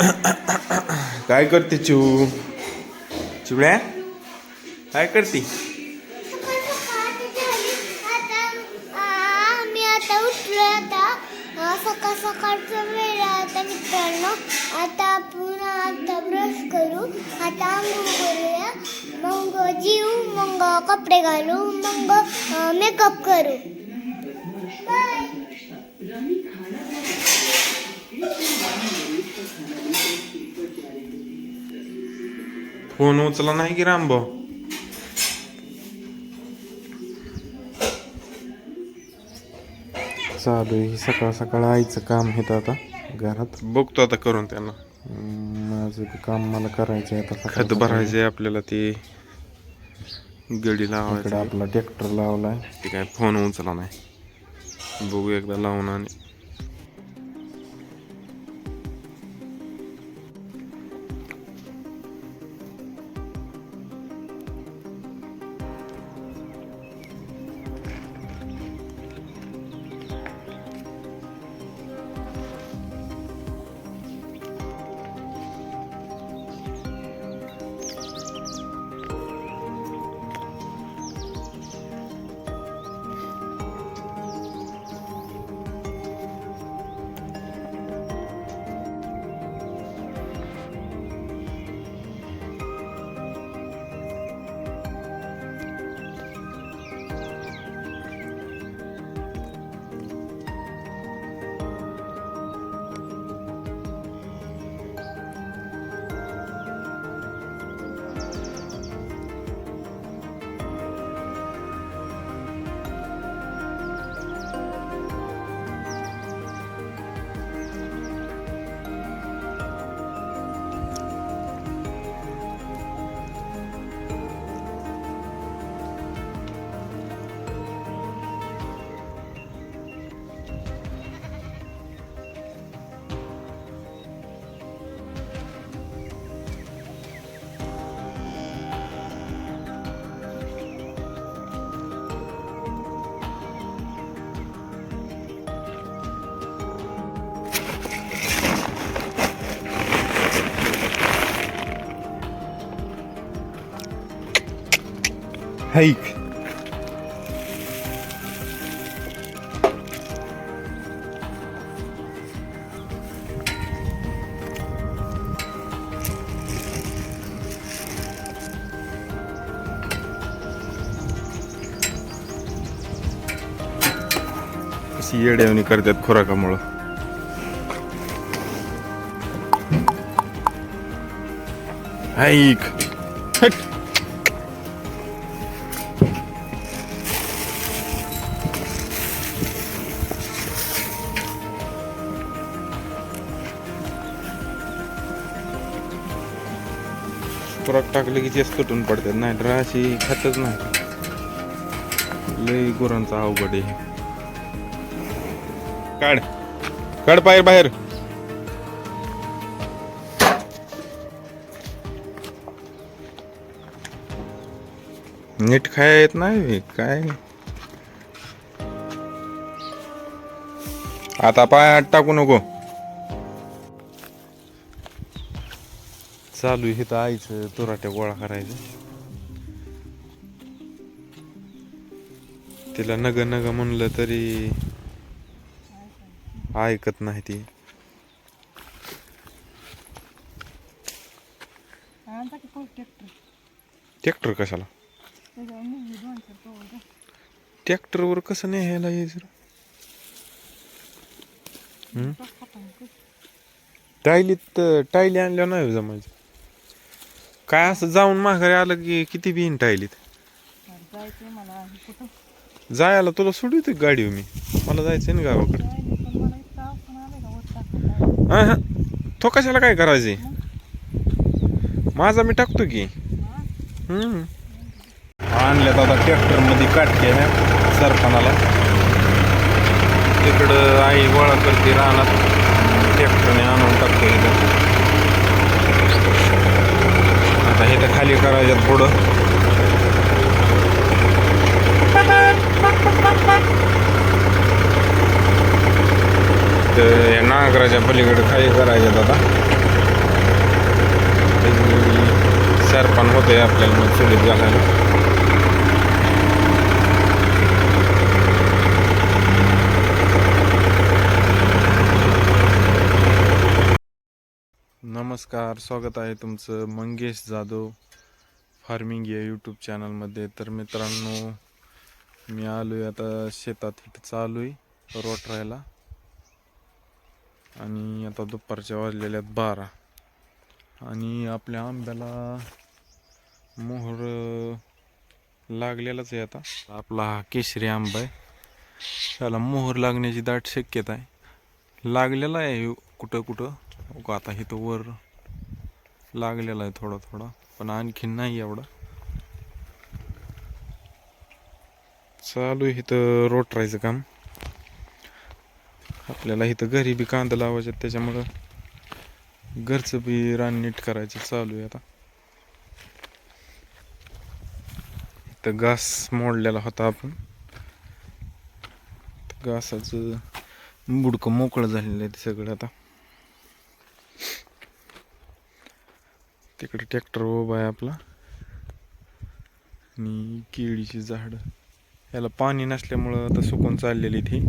काय करते चिव चिवड्या? काय करते? मी आता उठलो आता. सकाळ सकाळचा वेळ आहे आता मित्रांनो. आता आपण आता ब्रश करू. आता आंघोळ करूया. मग जीव मग कपडे घालू मग मेकअप करू. बाय फोन उचला नाही की रामभाऊ? चालू आहे. सकाळ सकाळ आईचं काम आहे आता घरात. बघतो आता करून त्यांना. माझं ते काम मला करायचं आहे आता खत भरायचे आपल्याला ते. गडी लावायचं. आपला ट्रॅक्टर लावलाय. ते काय फोन उचला नाही. बघू एकदा लावून आणि हाईक कशी येड्यावणी करतात खुराकामुळं. हाईक हट. खुराक टाकले की तेच तुटून पडतात. नाही तर अशी खातच नाही. लई गुरांचा अवघड आहे काढ. काढ बाहेर बाहेर. नीट खाया येत नाही काय? आता पाय टाकू नको. चालू आहे तर आईचं तुराट्या गोळा करायचं. तिला नग नग म्हणलं तरी ऐकत नाही ती. ट्रॅक्टर? कशाला. ट्रॅक्टरवर कसं न्यायला यायचं. टायलीत टायली आणल्या नाही जमायचं. काय असं जाऊन माघारी आलं की किती बिन टायलीत? अरे जायचंय मला कुठं? जायला तुला सोडवतो गाडी मी? मला जायचं ना गावाकडे. जायला पण मला इतका अडचण आलंय का वर टाकायला. हा, हा. तो कशाला काय करायचे माझा मी टाकतो की. हा? हम्म. आणल्यात आता ट्रॅक्टरमध्ये काटके सरपणाला. तिकडं आई गोळा करते रानात. ट्रॅक्टरने आणून टाकतो इथं. आता हे तर खाली करायच्यात पुढं. या नागराच्या पलीकडे खाली करायच्यात आता. सरपण होते आपल्याला मग चुलीत घालायला. नमस्कार स्वागत आहे तुमचं मंगेश जाधव फार्मिंग या यूट्यूब चॅनलमध्ये तर मित्रांनो मी आलो आहे आता शेतात इथं चालू आहे रोटरायला आणि आता दुपारच्या वाजलेल्या आहेत बारा. आणि आपल्या आंब्याला मोहर लागलेलाच आहे आता. आपला हा केशरी आंबा आहे. त्याला मोहर लागण्याची दाट शक्यता आहे. लागलेला आहे कुठं कुठं उगा आता इथं वर लागलेला आहे थोडा थोडा पण आणखीन नाही एवढा. चालू आहे इथं रोटरायचं काम. आपल्याला इथं घरी बी कांदा लावायचे त्याच्यामुळं घरचं बी रान नीट करायचं चालू आहे आता. इथं घास मोडलेला होता आपण. घासाचं बुडकं मोकळं झालेलं आहे ते सगळं आता. तिकडे ट्रॅक्टर उभा आहे आपला. आणि केळीची झाड. याला पाणी नसल्यामुळं आता सुकून चाललेली ती.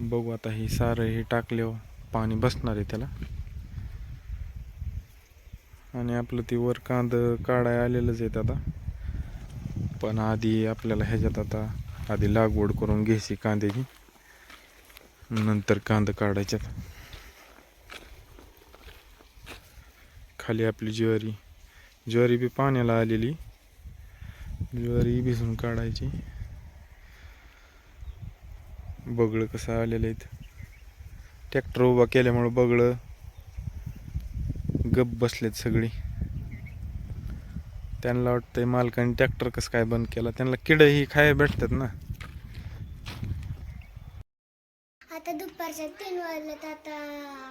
बघू आता हे सारं हे टाकल्यावर पाणी बसणार आहे त्याला. आणि आपलं ती वर कांद काढाय आलेलंच आहेत आता. पण आधी आपल्याला ह्याच्यात आता आधी लागवड करून घ्यायची कांद्याची. नंतर कांदा काढायच्यात. खाली आपली ज्वारी. ज्वारी बी पाण्याला आलेली. ज्वारी भिजून काढायची. बगळं कसं आलेलं आहेत. ट्रॅक्टर उभा केल्यामुळं बगळं गप बसलेत सगळी. त्यांना वाटतंय मालकाने ट्रॅक्टर कसं काय बंद केला. त्यांना किड ही खायला भेटतात ना. आता दुपारच्या तीन वाजलेत आता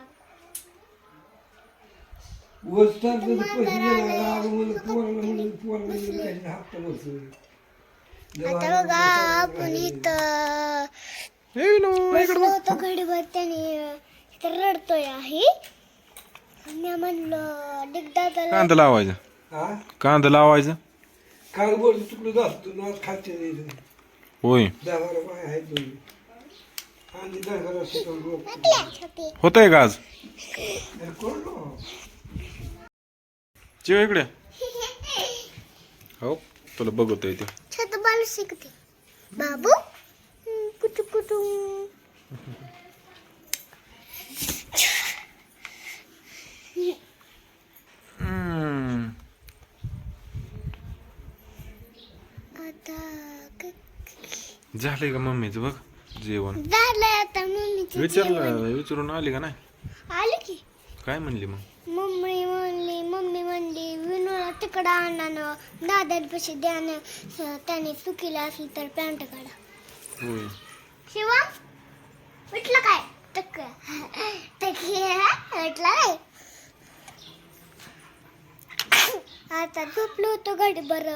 आता बघा आपण इथं. बसलो होतो घडीभर त्याने रडतोय आहे. मी म्हणलं डिगदादाला कांदा लावायचा. हा? कांदा लावायचा. काल बोल तुकडे जातो ना खाते नाही होय. होतंय का आज? चिव इकडे. हो तुला बघतोय ते छोट बाल शिकते. बाबू कुटू कुटू झालंय का मम्मीचं बघ जेवण? झालंय आता मम्मीची विचारलं विचारून आली का नाही? आली की. काय म्हणली मग? मम्मी म्हणली मम्मी म्हणली तिकडं आणा ना दादा पैसे द्या ना त्याने चुकीला असली तर पॅन्ट काढा. शिवा म्हटलं काय? टक म्हटलं काय आता झोपलो होतो गाडी बर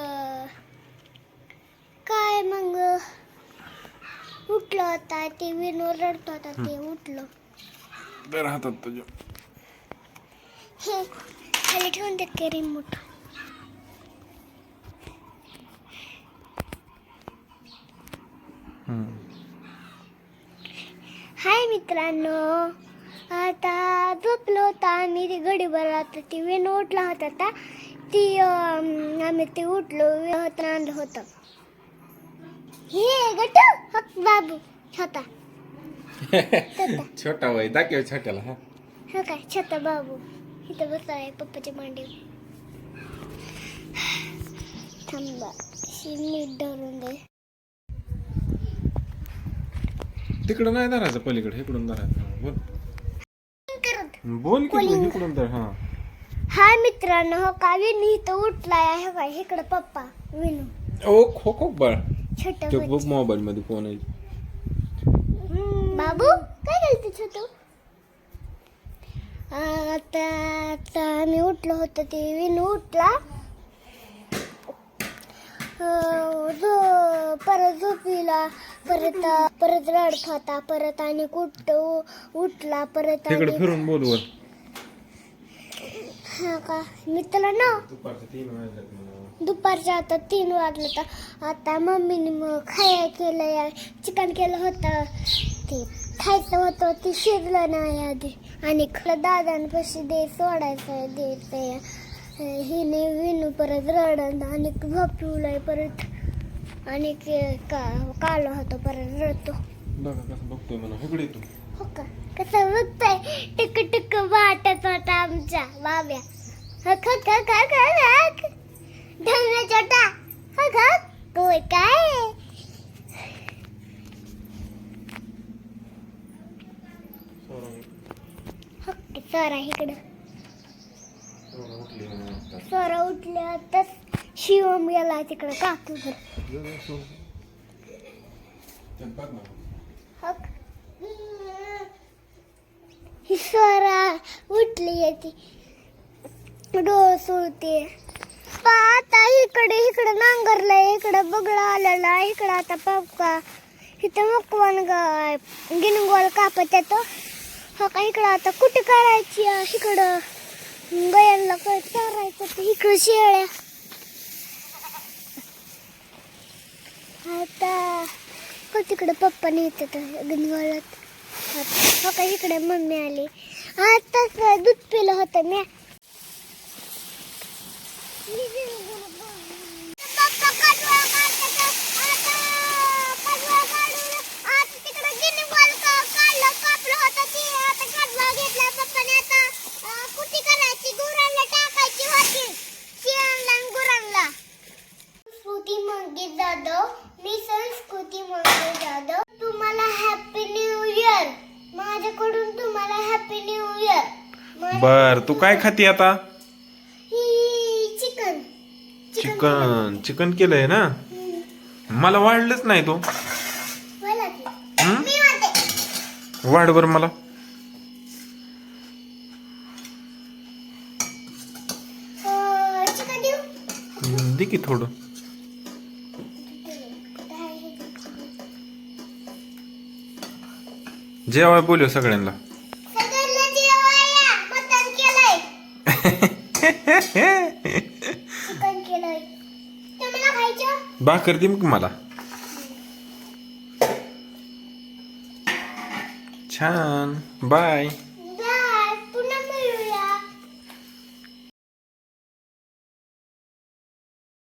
काय मग? उठलो होता ते विनो रडतो होता ते उठलो. तर हातात तुझ्या. हे खाली ठेवून देत की रिमोट हाय मित्रांनो आता झोपलो होता आम्ही. ती गडीभर आता ती वेण उठला होता आता. ती आम्ही ते उठलो आणलं होतं. हे गट हक बाबू छोटा. छोटा. छोटा वय दाखव छोट्याला हा. हो काय छोटा बाबू. इथं बसला आहे पप्पाच्या मांडीवर. थांबा शी नीट धरून दे. तिकडं नाही धरायचं पलीकडे इकडून धरायचं. बोल. करत बोल की तू इकडून धर हा. हाय मित्रांनो हो का विनू इथं उठलाय आहे काय इकडं पप्पा विनू. ओ खो खो बाळ. छोट ते बघ मोबाईल मध्ये फोन आहे. बाबू काय घालते छोटू? आता आता आम्ही उठलो होतो ते विनू उठला. परत झोपीला परत परत रडत होता परत आणि कुठ उठला परत तिकडे आणि फिरून बोल वर. हा का? मित्रांनो दुपारचे तीन वाजल्यात मला दुपारच्या आता तीन वाजलं तर आता मम्मीने मग खाया केलं चिकन केलं होतं. ते खायचं होतं ते शिरलं नाही आधी. आणि खरं दादांपाशी दे सोडायचं दे ते. हिने विनू परत रडन आणि झोपवलंय परत. आणि के- का काल होतं परत रडतो. बघा कसं बघतोय मला इकडे तू. हो का? कसं बघताय? टिक टिक वाटत होता आमच्या बाब्या. हक हक हक हक हक ढवण्या छोटा. हक हक. कोय काय? हक सोरा इकडं म्हणून आता. सोरा उठल्या तर शिवम गेला तिकडं काकू ही स्वरा उठली ती. डोळ सुळते. आता इकडे इकडे नांगरलंय इकडे बगळा आलेला इकडे आता पापका इथं मकवान गिनगोल कापत येतो हा का इकडं आता कुठे करायची? इकडं. गयांना काय चारायचं ते इकडे शेळ्या. आता हो तिकडे पप्पा नेतात गणगोळात हो का इकडे मम्मी आली. आताच दूध पिलं होतं मी पप्पा काढवा काढतात. आता काढवा काढून आता तिकडे गिनीगोल का- काढलं, कापलं होतं ते. आता काढवा घेतला पप्पाने. आता, अं, कुटी करायची, गुरांना टाकायची होती. शेणाला आणि गुरांना. संस्कृती मंगे जाधव मी संस्कृती मंगे जाधव तुम्हाला हॅपी न्यू इयर माझ्याकडून तुम्हाला हॅपी न्यू इयर बर तू काय खाती आता? चिकन. Chicken chicken. केलंय. ना? मला वाढलंच नाही तो. बोला हं? वाढ बर मला. दे की थोडं. जेवाय सगळ्यांना सगळ्यांना जेवाया मटण केलंय चिकन केलंय तुम्हाला खायचं भाकर दे मग मला. छान. बाय